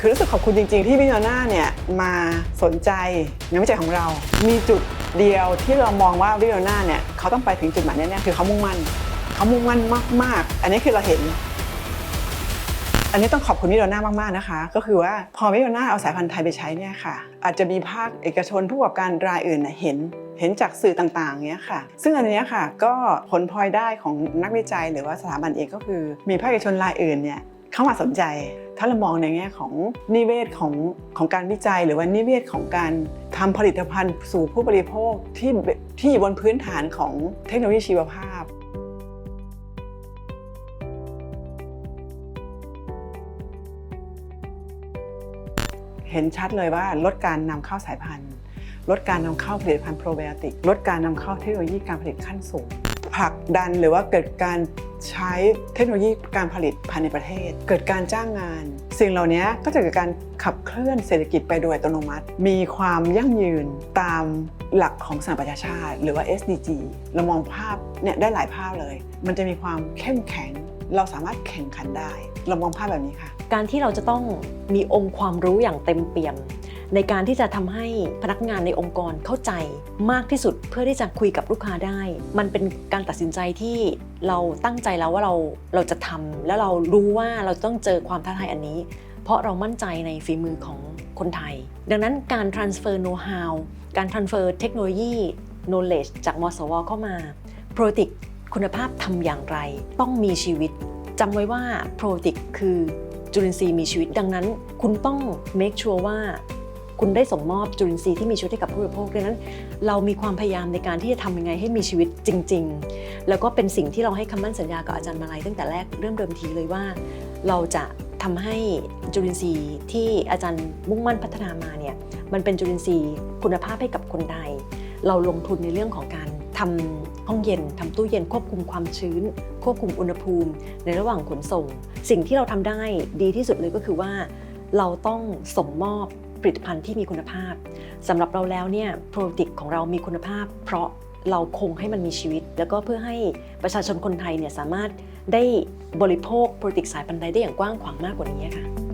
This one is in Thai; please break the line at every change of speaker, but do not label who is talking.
คือรู้สึกขอบคุณจริง ๆ ที่วิโอน่าเนี่ยมาสนใจงานวิจัยของเรา มีจุดเดียวที่เรามองว่าวิโอน่าเนี่ยเขาต้องไปถึงจุดหมายแน่ๆคือเขามุ่งมั่นเขามุ่งมั่นมาก ๆ อันนี้คือเราเห็น อันนี้ต้องขอบคุณวิโอน่ามากๆนะคะ ก็คือว่าพอวิโอน่าเอาสายพันธุ์ไทยไปใช้เนี่ยค่ะ อาจจะมีภาคเอกชนผู้ประกอบการรายอื่นเห็นเห็นจากสื่อต่างๆเนี้ยค่ะ ซึ่งอันนี้ค่ะก็ผลพลอยได้ของนักวิจัยหรือว่าสถาบันเองก็คือ มีภาคเอกชนรายอื่นเนี่ย เข้ามาสนใจ ถ้าเรามองในแง่ของนิเวศของของการวิจัย หรือว่านิเวศของการทำผลิตภัณฑ์สู่ผู้บริโภคที่ที่อยู่บนพื้นฐานของเทคโนโลยีชีวภาพเห็นชัดเลยว่าลดการนำเข้าสายพันธุ์ ลดการนำเข้าผลิตภัณฑ์โปรไบโอติก ลดการนำเข้าเทคโนโลยีการผลิตขั้นสูง ผลักดันหรือว่าเกิดการใช้เทคโนโลยีการผลิตภายในประเทศ เกิดการจ้างงาน สิ่งเหล่านี้ก็จะเกิดการขับเคลื่อนเศรษฐกิจไปโดยอัตโนมัติ มีความยั่งยืนตามหลักของสหประชาชาติ หรือว่า SDG เรามองภาพเนี่ยได้หลายภาพเลย มันจะมีความเข้มแข็ง เราสามารถแข่งขันได้ เรามองภาพแบบนี้ค่ะ
การที่เราจะต้องมีองค์ความรู้อย่างเต็มเปี่ยม ในการที่จะทำให้พนักงานในองค์กรเข้าใจมากที่สุดเพื่อที่จะคุยกับลูกค้าได้ มันเป็นการตัดสินใจที่เราตั้งใจแล้วว่าเราเราจะทำแล้วเรารู้ว่าเราต้องเจอความท้าทายอันนี้ เพราะเรามั่นใจในฝีมือของคนไทย ดังนั้นการ transfer know how การ transfer เทคโนโลยี knowledge จากมสวเข้ามา p r o t i c คุณภาพทำอย่างไร ต้องมีชีวิตจำไว้ว่า p r o t i c คือจุลินทรีย์มีชีวิตดังนั้น คุณต้อง make sure ว่า คุณได้ส่งมอบจุลินทรีย์ที่มีชีวิตให้กับผู้บริโภคดังนั้น เรามีความพยายามในการที่จะทำยังไงให้มีชีวิตจริง ๆ แล้วก็เป็นสิ่งที่เราให้คำมั่นสัญญากับอาจารย์มาลัยตั้งแต่แรกเริ่มเดิมทีเลยว่า เราจะทำให้จุลินทรีย์ที่อาจารย์มุ่งมั่นพัฒนามาเนี่ยมันเป็นจุลินทรีย์คุณภาพให้กับคนไทย เราลงทุนในเรื่องของการ ทำห้องเย็นทำตู้เย็นควบคุมความชื้น ควบคุมอุณหภูมิ ในระหว่างขนส่ง สิ่งที่เราทำได้ดีที่สุดเลยก็คือว่า เราต้องส่งมอบผลิตภัณฑ์ที่มีคุณภาพสำหรับเราแล้วเนี่ยโปรติกของเรามีคุณภาพ เพราะเราคงให้มันมีชีวิต แล้วก็เพื่อให้ประชาชนคนไทยเนี่ยสามารถได้บริโภคโปรติกสายพันธุ์ใดได้อย่างกว้างขวางมากกว่านี้ค่ะ